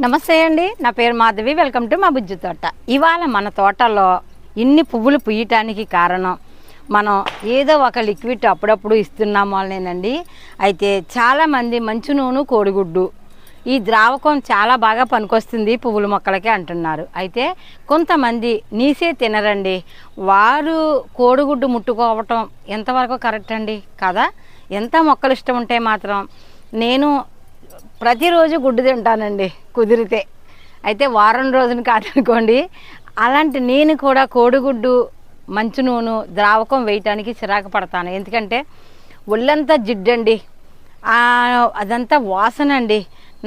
నమస్తే అండి. నా పేరు మాధవి. వెల్కమ్ టు మా బుజ్జి తోట. ఇవాళ మన తోటలో ఇన్ని పువ్వులు పుయ్యటానికి కారణం మనం ఏదో ఒక లిక్విడ్ అప్పుడప్పుడు ఇస్తున్నాము వాళ్ళనేనండి అయితే చాలామంది మంచి నూనె కోడిగుడ్డు ఈ ద్రావకం చాలా బాగా పనికొస్తుంది పువ్వుల మొక్కలకి అంటున్నారు. అయితే కొంతమంది నీసే తినరండి. వారు కోడిగుడ్డు ముట్టుకోవటం ఎంతవరకు కరెక్ట్ అండి? కదా? ఎంత మొక్కలు ఇష్టం ఉంటే మాత్రం నేను ప్రతిరోజు గుడ్డు తింటానండి కుదిరితే. అయితే వారం రోజులు కాదనుకోండి అలాంటి నేను కూడా కోడిగుడ్డు మంచి నూనె ద్రావకం వేయటానికి చిరాకు పడతాను. ఎందుకంటే ఒళ్ళంతా జిడ్డండి. అదంతా వాసన అండి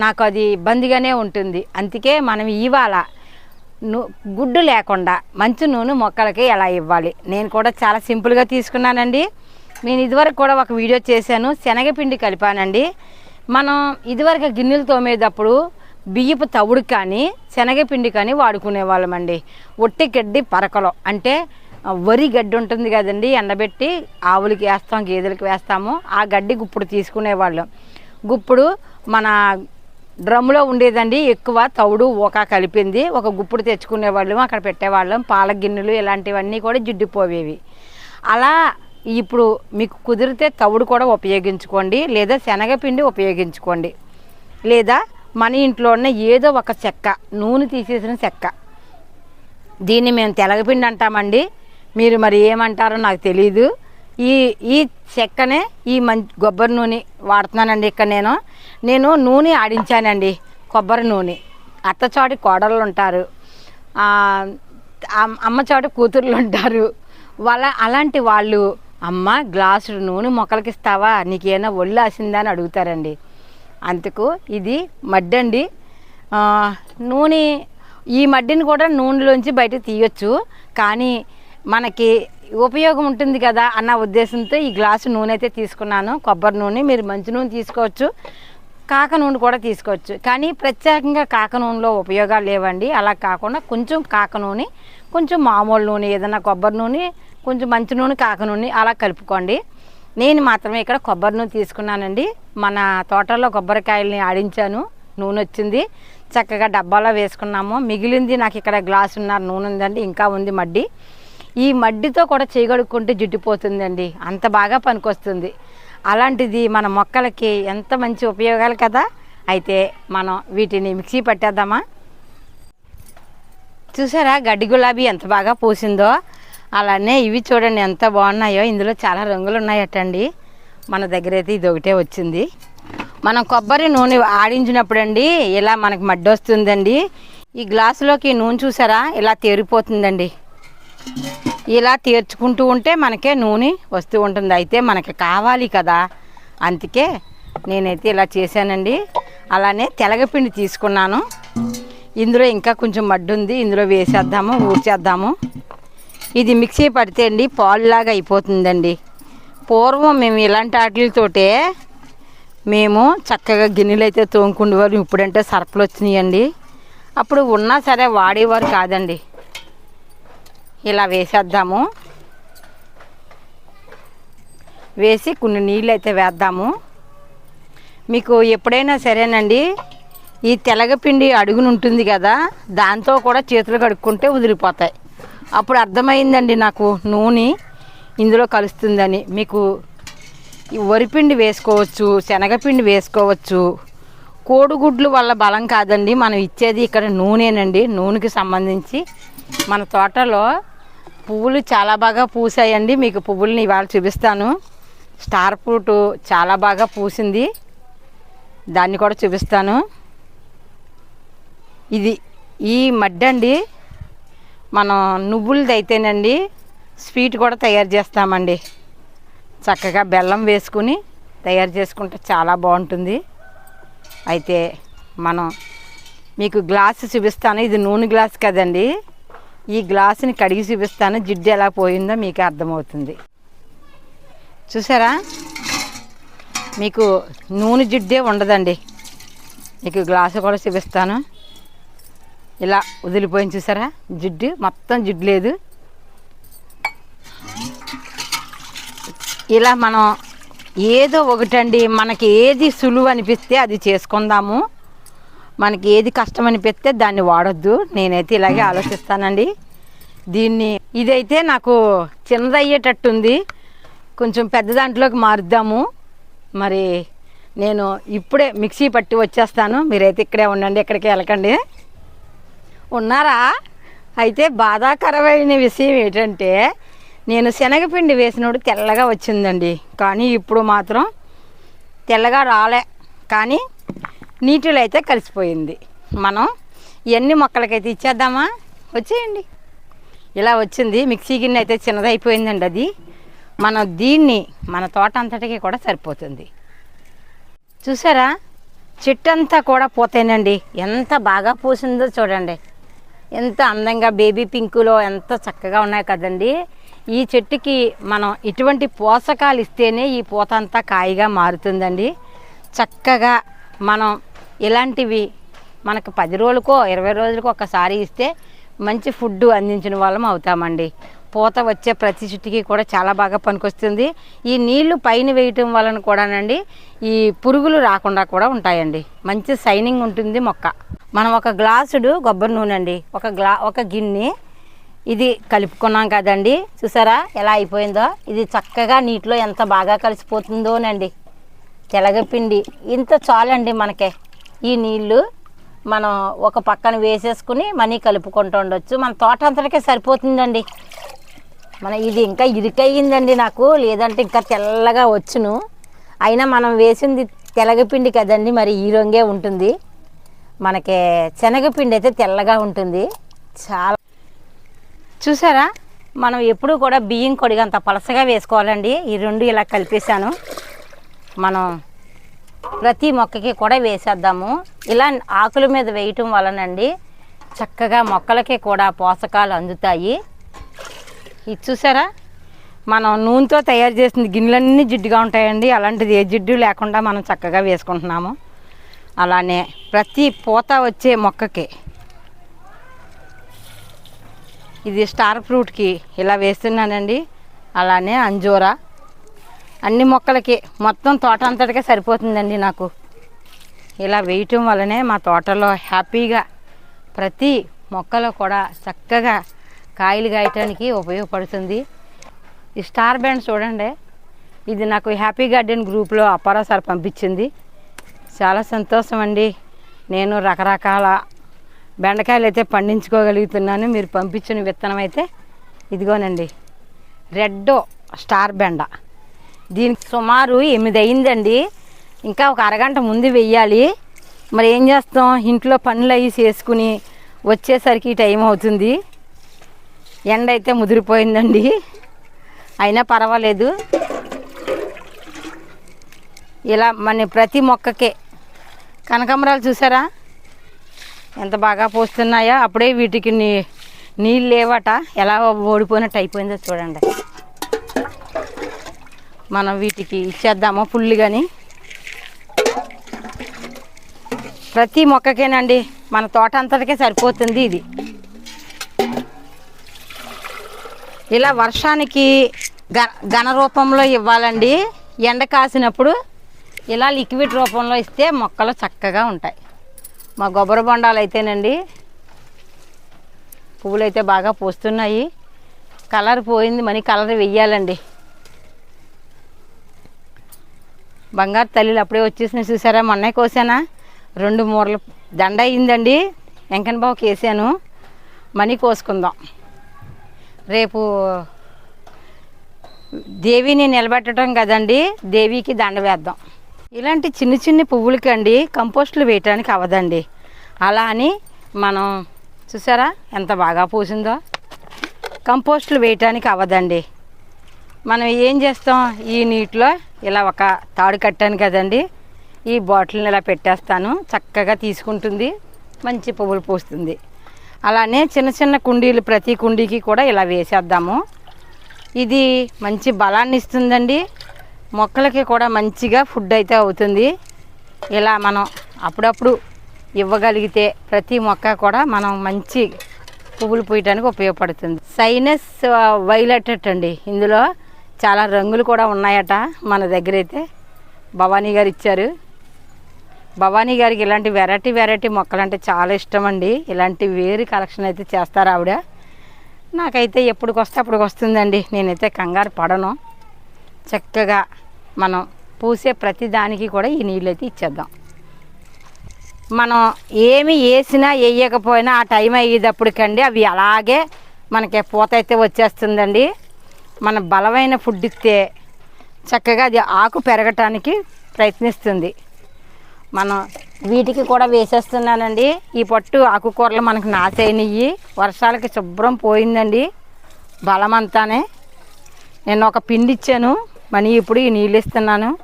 నాకు అది ఇబ్బందిగానే ఉంటుంది. అందుకే మనం ఇవాళ గుడ్డు లేకుండా మంచి నూనె మొక్కలకి ఎలా ఇవ్వాలి? నేను కూడా చాలా సింపుల్గా తీసుకున్నానండి. నేను ఇదివరకు కూడా ఒక వీడియో చేశాను. శనగపిండి కలిపానండి. మనం ఇదివరకు గిన్నెలు తోమేటప్పుడు బియ్యపు తవుడు కానీ శనగపిండి కానీ వాడుకునే వాళ్ళమండి ఒట్టి గడ్డి పరకలో. అంటే వరి గడ్డి ఉంటుంది కదండి ఎండబెట్టి ఆవులకి వేస్తాం గేదెలకి వేస్తాము ఆ గడ్డి గుప్పుడు తీసుకునేవాళ్ళం గుప్పుడు మన డ్రమ్ములో ఉండేదండి ఎక్కువ తవుడు ఒక కలిపింది ఒక గుప్పుడు తెచ్చుకునేవాళ్ళం అక్కడ పెట్టేవాళ్ళం పాల గిన్నెలు ఇలాంటివన్నీ కూడా జిడ్డిపోవేవి అలా ఇప్పుడు మీకు కుదిరితే తవుడు కూడా ఉపయోగించుకోండి లేదా శనగపిండి ఉపయోగించుకోండి లేదా మన ఇంట్లో ఉన్న ఏదో ఒక చెక్క నూనె తీసేసిన చెక్క. దీన్ని మేము తెలగపిండి అంటామండి. మీరు మరి ఏమంటారో నాకు తెలియదు ఈ ఈ చెక్కనే ఈ మంచి కొబ్బరి నూనె వాడుతున్నానండి ఇక్కడ నేను. నేను నూనె ఆడించానండి కొబ్బరి నూనె. అత్తచాటి కోడళ్ళు ఉంటారు. అమ్మచాటి కూతుర్లు ఉంటారు. వాళ్ళ అలాంటి వాళ్ళు అమ్మ గ్లాసు నూనె మొక్కలకి ఇస్తావా నీకేమైనా ఒళ్ళు ఆసిందా అని అడుగుతారండి. అందుకు ఇది మడ్డండి. నూనె ఈ మడ్డిని కూడా నూనెలోంచి బయట తీయొచ్చు. కానీ మనకి ఉపయోగం ఉంటుంది కదా అన్న ఉద్దేశంతో ఈ గ్లాసు నూనె అయితే తీసుకున్నాను. కొబ్బరి నూనె మీరు మంచి నూనె తీసుకోవచ్చు. కాక నూనె కూడా తీసుకోవచ్చు. కానీ ప్రత్యేకంగా కాక నూనెలో ఉపయోగాలు లేవండి. అలా కాకుండా కొంచెం కాక నూనె కొంచెం మామూలు నూనె ఏదైనా కొబ్బరి నూనె కొంచెం మంచి నూనె కాక నూనె అలా కలుపుకోండి. నేను మాత్రమే ఇక్కడ కొబ్బరి నూనె తీసుకున్నానండి. మన తోటలో కొబ్బరికాయల్ని ఆడించాను. నూనె వచ్చింది. చక్కగా డబ్బాలో వేసుకున్నాము. మిగిలింది నాకు ఇక్కడ గ్లాస్ ఉన్న నూనె ఉందండి. ఇంకా ఉంది మడ్డి. ఈ మడ్డితో కూడా చేయగడుక్కుంటే జిడ్డిపోతుందండి. అంత బాగా పనికొస్తుంది. అలాంటిది మన మొక్కలకి ఎంత మంచి ఉపయోగాలు కదా? అయితే మనం వీటిని మిక్సీ పట్టేద్దామా? చూసారా గడ్డి గులాబీ ఎంత బాగా పూసిందో? అలానే ఇవి చూడండి ఎంత బాగున్నాయో. ఇందులో చాలా రంగులు ఉన్నాయటండి. మన దగ్గర అయితే ఇది ఒకటే వచ్చింది. మనం కొబ్బరి నూనె ఆడించినప్పుడు అండి ఇలా మనకి మడ్డి వస్తుందండి. ఈ గ్లాసులోకి నూనె చూసారా? ఇలా తేరిపోతుందండి. ఇలా తీర్చుకుంటూ ఉంటే మనకే నూనె వస్తూ ఉంటుంది. అయితే మనకి కావాలి కదా. అందుకే నేనైతే ఇలా చేశానండి. అలానే తెలగపిండి తీసుకున్నాను. ఇందులో ఇంకా కొంచెం మడ్డు ఉంది. ఇందులో వేసేద్దాము ఊడ్చేద్దాము. ఇది మిక్సీ పడితే అండి పాలులాగా అయిపోతుందండి. పూర్వం మేము ఇలాంటి వాటితోటే మేము చక్కగా గిన్నెలు అయితే తోముకుండేవారు ఇప్పుడంటే సర్ఫలు వచ్చినాయండి. అప్పుడు ఉన్నా సరే వాడేవారు కాదండి. ఇలా వేసేద్దాము. వేసి కొన్ని నీళ్ళు అయితే వేద్దాము. మీకు ఎప్పుడైనా సరేనండి ఈ తెలగపిండి అడుగును ఉంటుంది కదా దాంతో కూడా చేతులు కడుక్కుంటే వదిలిపోతాయి అప్పుడు అర్థమైందండి నాకు నూనె ఇందులో కలుస్తుందని. మీకు వరిపిండి వేసుకోవచ్చు శనగపిండి వేసుకోవచ్చు. కోడిగుడ్లు వల్ల బలం కాదండి మనం ఇచ్చేది ఇక్కడ నూనెనండి. నూనెకి సంబంధించి మన తోటలో పువ్వులు చాలా బాగా పూసాయండి. మీకు పువ్వుల్ని ఇవాళ చూపిస్తాను. స్టార్ ఫ్రూట్ చాలా బాగా పూసింది. దాన్ని కూడా చూపిస్తాను. ఇది ఈ మడ్డండి. అండి మనం నువ్వులది అయితేనండి స్వీట్ కూడా తయారు చేస్తామండి. చక్కగా బెల్లం వేసుకుని తయారు చేసుకుంటే చాలా బాగుంటుంది. అయితే మనం మీకు గ్లాస్ చూపిస్తాను. ఇది నూనె గ్లాస్ కదండి. ఈ గ్లాసుని కడిగి చూపిస్తాను. జిడ్డు ఎలా పోయిందో మీకు అర్థమవుతుంది. చూసారా? మీకు నూనె జిడ్డే ఉండదండి. మీకు గ్లాసు కూడా చూపిస్తాను. ఇలా వదిలిపోయింది చూసారా? జిడ్డు మొత్తం జిడ్డు లేదు. ఇలా మనం ఏదో ఒకటండి మనకి ఏది సులువు అనిపిస్తే అది చేసుకుందాము. మనకి ఏది కష్టం అనిపిస్తే దాన్ని వాడొద్దు. నేనైతే ఇలాగే ఆలోచిస్తానండి. దీన్ని ఇదైతే నాకు చిన్నదయ్యేటట్టుంది. కొంచెం పెద్ద దాంట్లోకి మారుద్దాము. మరి నేను ఇప్పుడే మిక్సీ పట్టి వచ్చేస్తాను. మీరైతే ఇక్కడే ఉండండి ఇక్కడికి వెళ్ళకండి. ఉన్నారా? అయితే బాధాకరమైన విషయం ఏంటంటే నేను శనగపిండి వేసినప్పుడు తెల్లగా వచ్చిందండి. కానీ ఇప్పుడు మాత్రం తెల్లగా రాలే. కానీ నీటిలో అయితే కలిసిపోయింది. మనం ఎన్ని మొక్కలకైతే ఇచ్చేద్దామా? వచ్చేయండి. ఇలా వచ్చింది. మిక్సీ గిన్నె అయితే చిన్నదైపోయిందండి అది. మనం దీన్ని మన తోట అంతటికి కూడా సరిపోతుంది. చూసారా? చెట్టంతా కూడా పోతాయినండి ఎంత బాగా పూసిందో చూడండి. ఎంత అందంగా బేబీ పింకులో ఎంత చక్కగా ఉన్నాయి కదండి. ఈ చెట్టుకి మనం ఇటువంటి పోషకాలు ఇస్తేనే ఈ పూత అంతా కాయగా మారుతుందండి. చక్కగా మనం ఇలాంటివి మనకు పది రోజులకో ఇరవై రోజులకో ఒకసారి ఇస్తే మంచి ఫుడ్ అందించిన వాళ్ళం అవుతామండి. పూత వచ్చే ప్రతి చెట్టుకి కూడా చాలా బాగా పనికొస్తుంది. ఈ నీళ్ళు పైన వేయటం వలన కూడానండి ఈ పురుగులు రాకుండా కూడా ఉంటాయండి. మంచి సైనింగ్ ఉంటుంది మొక్క. మనం ఒక గ్లాసుడు కొబ్బరి నూనె అండి. ఒక గ్లా ఒక గిన్నె ఇది కలుపుకున్నాం కదండి. చూసారా ఎలా అయిపోయిందో? ఇది చక్కగా నీటిలో ఎంత బాగా కలిసిపోతుందోనండి. తెలగపిండి. ఇంత చాలండి మనకే. ఈ నీళ్ళు మనం ఒక పక్కన వేసేసుకుని మనీ కలుపుకుంటూ ఉండొచ్చు. మన తోట అంతటికే సరిపోతుందండి. మన ఇది ఇంకా ఇరుకయ్యిందండి నాకు లేదంటే ఇంకా తెల్లగా వచ్చును. అయినా మనం వేసింది తెలగపిండి కదండి మరి ఈ రంగే ఉంటుంది. మనకి శనగపిండి అయితే తెల్లగా ఉంటుంది. చాలా చూసారా? మనం ఎప్పుడూ కూడా బియ్యం కొడిగంత పలసగా వేసుకోవాలండి. ఈ రెండు ఇలా కలిపేశాను. మనం ప్రతి మొక్కకి కూడా వేసేద్దాము. ఇలా ఆకుల మీద వేయటం వలనండి చక్కగా మొక్కలకి కూడా పోషకాలు అందుతాయి. ఇది చూసారా? మనం నూనెతో తయారు చేసిన గిన్నెలన్నీ జిడ్డుగా ఉంటాయండి. అలాంటిది ఏ జిడ్డు లేకుండా మనం చక్కగా వేసుకుంటున్నాము. అలానే ప్రతి పూత వచ్చే మొక్కకి ఇది స్టార్ ఫ్రూట్కి ఇలా వేస్తున్నానండి. అలానే అంజోరా అన్ని మొక్కలకి మొత్తం తోట అంతటికే సరిపోతుందండి నాకు. ఇలా వేయటం వల్లనే మా తోటలో హ్యాపీగా ప్రతి మొక్కలో కూడా చక్కగా కాయలు కాయటానికి ఉపయోగపడుతుంది. ఈ స్టార్ బ్యాండ్ చూడండి. ఇది నాకు హ్యాపీ గార్డెన్ గ్రూప్లో అప్పారా సార్ పంపించింది. చాలా సంతోషం అండి. నేను రకరకాల బెండకాయలు అయితే పండించుకోగలుగుతున్నాను. మీరు పంపించిన విత్తనం అయితే ఇదిగోనండి. రెడ్ స్టార్ బెండ. దీనికి సుమారు ఎనిమిది అయిందండి. ఇంకా ఒక అరగంట ముందు వెయ్యాలి. మరి ఏం చేస్తాం? ఇంట్లో పనులు అవి చేసుకుని వచ్చేసరికి టైం అవుతుంది. ఎండ అయితే ముదిరిపోయిందండి. అయినా పర్వాలేదు. ఇలా మన ప్రతి మొక్కకే. కనకాంబరాలు చూసారా? ఎంత బాగా పోస్తున్నాయో. అప్పుడే వీటికి నీ నీళ్ళు లేవట. ఎలా ఓడిపోయినట్టు అయిపోయిందో చూడండి. మనం వీటికి ఇచ్చేద్దామా పుల్లు కానీ ప్రతి మొక్కకేనండి మన తోట అంతటికే సరిపోతుంది ఇది. ఇలా వర్షానికి గ ఘన రూపంలో ఇవ్వాలండి. ఎండ కాసినప్పుడు ఇలా లిక్విడ్ రూపంలో ఇస్తే మొక్కలు చక్కగా ఉంటాయి. మా గొబ్బర బొండాలు అయితేనండి పువ్వులు అయితే బాగా పూస్తున్నాయి. కలర్ పోయింది మనీ కలర్ వెయ్యాలండి. బంగారు తల్లిలు అప్పుడే వచ్చేసినాయి చూసారా? మొన్నే కోసానా. రెండు మూరలు. దండ అయిందండి వెంకన్న బాబుకి వేసాను మనీ కోసుకుందాం. రేపు దేవిని నిలబెట్టడం కదండి. దేవికి దండ వేద్దాం. ఇలాంటి చిన్న చిన్న పువ్వులకండి కంపోస్టులు వేయటానికి అవ్వదండి అలా అని మనం చూసారా? ఎంత బాగా పూసిందో. కంపోస్టులు వేయటానికి అవ్వదండి మనం ఏం చేస్తాం? ఈ నీటిలో ఇలా ఒక తాడు కట్టాను కదండి. ఈ బాటిల్ని ఇలా పెట్టేస్తాను. చక్కగా తీసుకుంటుంది. మంచి పువ్వులు పూస్తుంది. అలానే చిన్న చిన్న కుండీలు ప్రతి కుండీకి కూడా ఇలా వేసేద్దాము. ఇది మంచి బలాన్ని ఇస్తుందండి. మొక్కలకి కూడా మంచిగా ఫుడ్ అయితే అవుతుంది. ఇలా మనం అప్పుడప్పుడు ఇవ్వగలిగితే ప్రతి మొక్క కూడా మనం మంచి పువ్వులు పూయటానికి ఉపయోగపడుతుంది. సైనస్ వైలెట్ అండి ఇందులో చాలా రంగులు కూడా ఉన్నాయట మన దగ్గర అయితే. భవానీ గారు ఇచ్చారు. భవానీ గారికి ఇలాంటి వెరైటీ వెరైటీ మొక్కలు అంటే చాలా ఇష్టం అండి. ఇలాంటి వేరు కలెక్షన్ అయితే చేస్తారు ఆవిడ. నాకైతే ఎప్పటికి వస్తే వస్తుందండి నేనైతే కంగారు పడను. చక్కగా మనం పూసే ప్రతి దానికి కూడా ఈ నీళ్ళు అయితే ఇచ్చేద్దాం. మనం ఏమి వేసినా వేయకపోయినా ఆ టైం అయ్యేటప్పటికండి అవి అలాగే మనకి పూత అయితే వచ్చేస్తుందండి. మన బలమైన ఫుడ్ ఇస్తే చక్కగా అది ఆకు పెరగటానికి ప్రయత్నిస్తుంది. మనం వీటికి కూడా వేసేస్తున్నానండి. ఈ పట్టు ఆకుకూరలు మనకు నాశైనవి వర్షాలకి శుభ్రం పోయిందండి. బలమంతానే. నేను ఒక పిండి ఇచ్చాను. మనీ ఇప్పుడు ఈ నీళ్ళు ఇస్తున్నాను.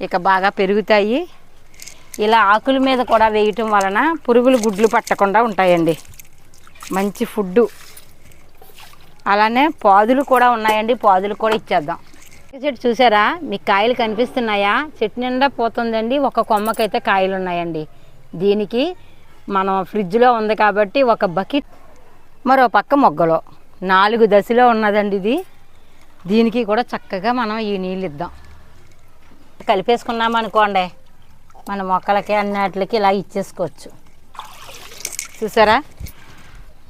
ఇక బాగా పెరుగుతాయి. ఇలా ఆకుల మీద కూడా వేయటం వలన పురుగులు గుడ్లు పట్టకుండా ఉంటాయండి. మంచి ఫుడ్డు అలానే పాదులు కూడా ఉన్నాయండి. పాదులు కూడా ఇచ్చేద్దాం. చెట్టు చూసారా? మీకు కాయలు కనిపిస్తున్నాయా? చెట్టు నిండా పోతుందండి. ఒక కొమ్మకైతే కాయలు ఉన్నాయండి. దీనికి మనం ఫ్రిడ్జ్లో ఉంది కాబట్టి ఒక బకెట్ మరో పక్క మొగ్గలో. నాలుగు దశలో ఉన్నదండి ఇది. దీనికి కూడా చక్కగా మనం ఈ నీళ్ళు ఇద్దాం. కలిపేసుకున్నాం అనుకోండి. మన మొక్కలకి అన్నిటికి ఇలా ఇచ్చేసుకోవచ్చు. చూసారా?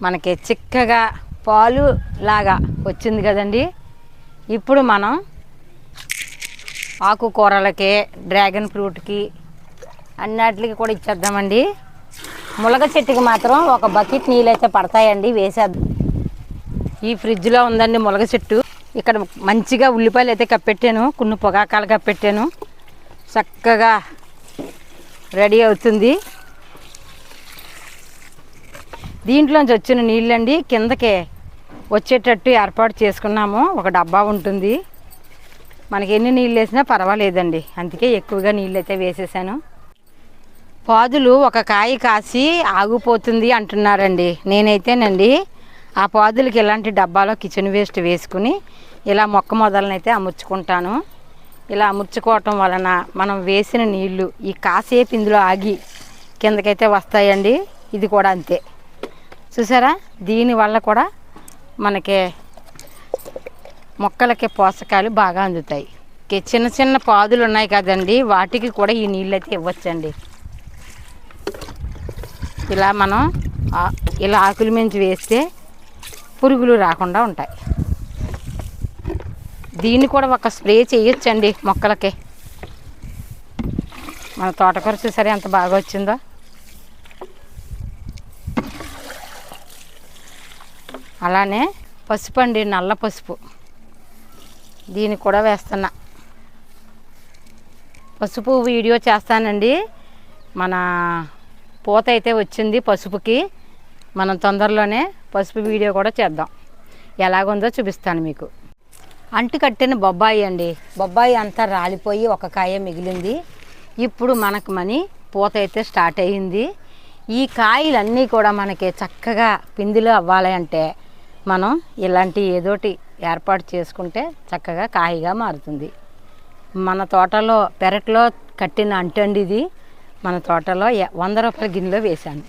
మనకి చిక్కగా పాలు లాగా వచ్చింది కదండి. ఇప్పుడు మనం ఆకుకూరలకి డ్రాగన్ ఫ్రూట్కి అన్నిటికి కూడా ఇచ్చేద్దామండి. ములగ చెట్టుకి మాత్రం ఒక బకెట్ నీళ్ళు అయితే పడతాయండి వేసేద్దాం. ఈ ఫ్రిడ్జ్లో ఉందండి ములగ చెట్టు. ఇక్కడ మంచిగా ఉల్లిపాయలు అయితే కప్పెట్టాను కొన్ని పొగాకాలు కప్పెట్టాను. చక్కగా రెడీ అవుతుంది. దీంట్లోంచి వచ్చిన నీళ్ళండి కిందకే వచ్చేటట్టు ఏర్పాటు చేసుకున్నాము. ఒక డబ్బా ఉంటుంది. మనకి ఎన్ని నీళ్ళు వేసినా పర్వాలేదండి. అందుకే ఎక్కువగా నీళ్ళు అయితే వేసేసాను. పాదులు ఒక కాయ కాసి ఆగిపోతుంది అంటున్నారండి. నేనైతేనండి ఆ పాదులకి ఇలాంటి డబ్బాలో కిచెన్ వేస్ట్ వేసుకుని ఇలా మొక్క మొదలనైతే అమర్చుకుంటాను. ఇలా అమర్చుకోవటం వలన మనం వేసిన నీళ్ళు ఈ కాసేపు ఇందులో ఆగి కిందకైతే వస్తాయండి. ఇది కూడా అంతే. చూసారా? దీనివల్ల కూడా మనకి మొక్కలకి పోషకాలు బాగా అందుతాయి. చిన్న చిన్న పాదులు ఉన్నాయి కదండి వాటికి కూడా ఈ నీళ్ళు అయితే ఇవ్వచ్చండి. ఇలా మనం ఆ- ఇలా ఆకుల మించి వేస్తే పురుగులు రాకుండా ఉంటాయి. దీన్ని కూడా ఒక స్ప్రే చేయొచ్చండి మొక్కలకి. మన తోటకూర చూసారా ఎంత బాగా వచ్చిందో? అలానే పసుపు అండి నల్ల పసుపు. దీన్ని కూడా వేస్తున్నా. పసుపు వీడియో చేస్తానండి. మన పూత అయితే వచ్చింది పసుపుకి. మనం తొందరలోనే పసుపు వీడియో కూడా చేద్దాం. ఎలాగుందో చూపిస్తాను మీకు. అంటు కట్టిన బొబ్బాయి అండి. బొబ్బాయి అంతా రాలిపోయి ఒక కాయ మిగిలింది. ఇప్పుడు మనకు మని పూత అయితే స్టార్ట్ అయ్యింది. ఈ కాయలన్నీ కూడా మనకి చక్కగా పిందులు అవ్వాలి అంటే మనం ఇలాంటి ఏదోటి ఏర్పాటు చేసుకుంటే చక్కగా కాయగా మారుతుంది. మన తోటలో పెరట్లో కట్టిన అంటండి ఇది. మన తోటలో వంద రూపాయల గిన్నెలో వేశాను.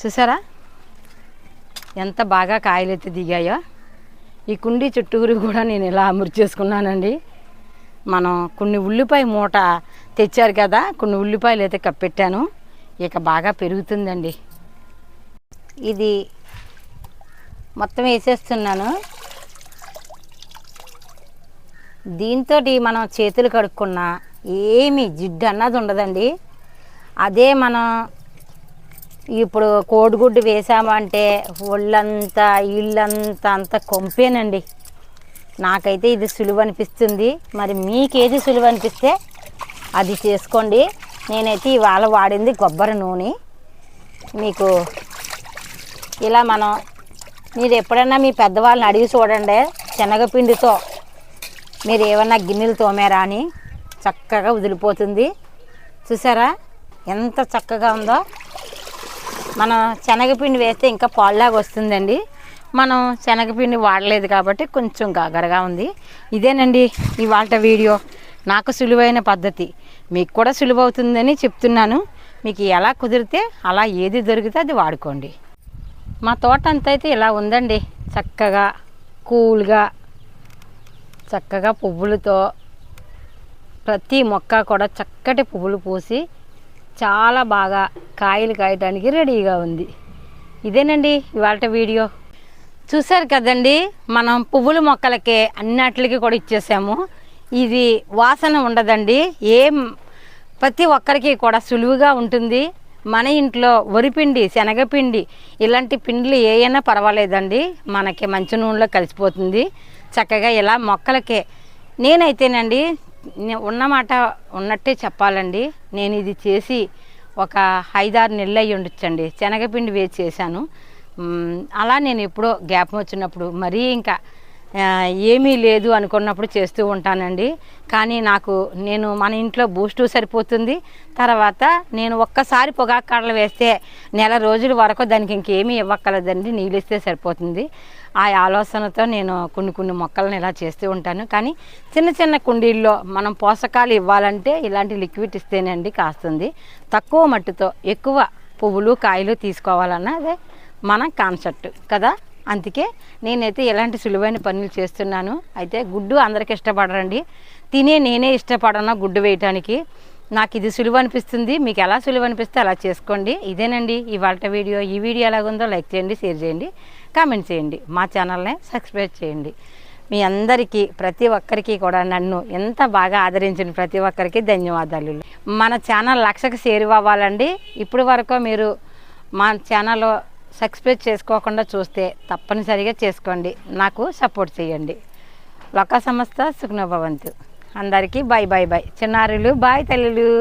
చూసారా? ఎంత బాగా కాయలు అయితే దిగాయో. ఈ కుండీ చుట్టూరు కూడా నేను ఇలా అమృతి చేసుకున్నానండి. మనం కొన్ని ఉల్లిపాయ మూట తెచ్చారు కదా కొన్ని ఉల్లిపాయలు అయితే కప్పెట్టాను. ఇక బాగా పెరుగుతుందండి. ఇది మొత్తం వేసేస్తున్నాను. దీంతో మనం చేతులు కడుక్కున్నా ఏమి జిడ్డు అన్నది ఉండదండి. అదే మనం ఇప్పుడు కోడిగుడ్డు వేసామంటే ఒళ్ళంతా ఇల్లంతా అంత కొంపేనండి. నాకైతే ఇది సులువు అనిపిస్తుంది. మరి మీకేది సులువు అనిపిస్తే అది చేసుకోండి. నేనైతే ఇవాళ వాడింది కొబ్బరి నూనె. మీకు ఇలా మనం మీరు ఎప్పుడైనా మీ పెద్దవాళ్ళని అడిగి చూడండి శనగపిండితో మీరు ఏమన్నా గిన్నెలు తోమారా అని చక్కగా వదిలిపోతుంది. చూసారా? ఎంత చక్కగా ఉందో. మనం శనగపిండి వేస్తే ఇంకా పాల్లాగా వస్తుందండి. మనం శనగపిండి వాడలేదు కాబట్టి కొంచెం గగరగా ఉంది. ఇదేనండి ఇవాళ వీడియో. నాకు సులువైన పద్ధతి. మీకు కూడా సులువవుతుందని చెప్తున్నాను. మీకు ఎలా కుదిరితే అలా ఏది దొరికితే అది వాడుకోండి. మా తోట అంతా అయితే ఇలా ఉందండి. చక్కగా కూల్గా చక్కగా పువ్వులతో ప్రతి మొక్క కూడా చక్కటి పువ్వులు పూసి చాలా బాగా కాయలు కాయటానికి రెడీగా ఉంది. ఇదేనండి ఇవాళ వీడియో. చూసారు కదండి మనం పువ్వుల మొక్కలకే అన్నిటికి కూడా ఇచ్చేసాము. ఇది వాసన ఉండదండి. ఏం ప్రతి ఒక్కరికి కూడా సులువుగా ఉంటుంది. మన ఇంట్లో వరిపిండి శనగపిండి ఇలాంటి పిండిలు ఏవైనా పర్వాలేదండి. మనకి మంచి నూనెలో కలిసిపోతుంది. చక్కగా ఇలా మొక్కలకే నేనైతేనండి ఉన్నమాట ఉన్నట్టే చెప్పాలండి. నేను ఇది చేసి ఒక ఐదారు నెలలు అయ్యి ఉండొచ్చండి. శనగపిండి వేసి చేశాను. అలా నేను ఎప్పుడో గ్యాప్ వచ్చినప్పుడు మరీ ఇంకా ఏమీ లేదు అనుకున్నప్పుడు చేస్తూ ఉంటానండి. కానీ నాకు నేను మన ఇంట్లో బూస్టు సరిపోతుంది. తర్వాత నేను ఒక్కసారి పొగాకు కడలు వేస్తే నెల రోజుల వరకు దానికి ఇంకేమీ ఇవ్వక్కర్లేదండి. నీళ్ళు ఇస్తే సరిపోతుంది. ఆ ఆలోచనతో నేను కొన్ని కొన్ని మొక్కలను ఇలా చేస్తూ ఉంటాను. కానీ చిన్న చిన్న కుండీల్లో మనం పోషకాలు ఇవ్వాలంటే ఇలాంటి లిక్విడ్ ఇస్తేనండి కాస్తుంది. తక్కువ మట్టితో ఎక్కువ పువ్వులు కాయలు తీసుకోవాలన్న అదే మన కాన్సెప్ట్ కదా? అందుకే నేనైతే ఎలాంటి సులువైన పనులు చేస్తున్నాను. అయితే గుడ్డు అందరికి ఇష్టపడరండి. తినే నేనే ఇష్టపడను గుడ్డు వేయటానికి. నాకు ఇది సులువు అనిపిస్తుంది. మీకు ఎలా సులువు అనిపిస్తే అలా చేసుకోండి. ఇదేనండి ఇవాళ వీడియో. ఈ వీడియో ఎలాగుందో లైక్ చేయండి షేర్ చేయండి కామెంట్ చేయండి. మా ఛానల్ని సబ్స్క్రైబ్ చేయండి. మీ అందరికీ ప్రతి ఒక్కరికి కూడా నన్ను ఎంత బాగా ఆదరించిన ప్రతి ఒక్కరికి ధన్యవాదాలు. మన ఛానల్ లక్షకు చేరువవ్వాలండి. ఇప్పుడు వరకు మీరు మా ఛానల్లో సబ్స్క్రైబ్ చేసుకోకుండా చూస్తే తప్పనిసరిగా చేసుకోండి. నాకు సపోర్ట్ చేయండి. లోక సంస్థ సుఖ్నభవంతు అందరికీ బాయ్ బాయ్ బాయ్ చిన్నారులు బాయ్ తల్లులు.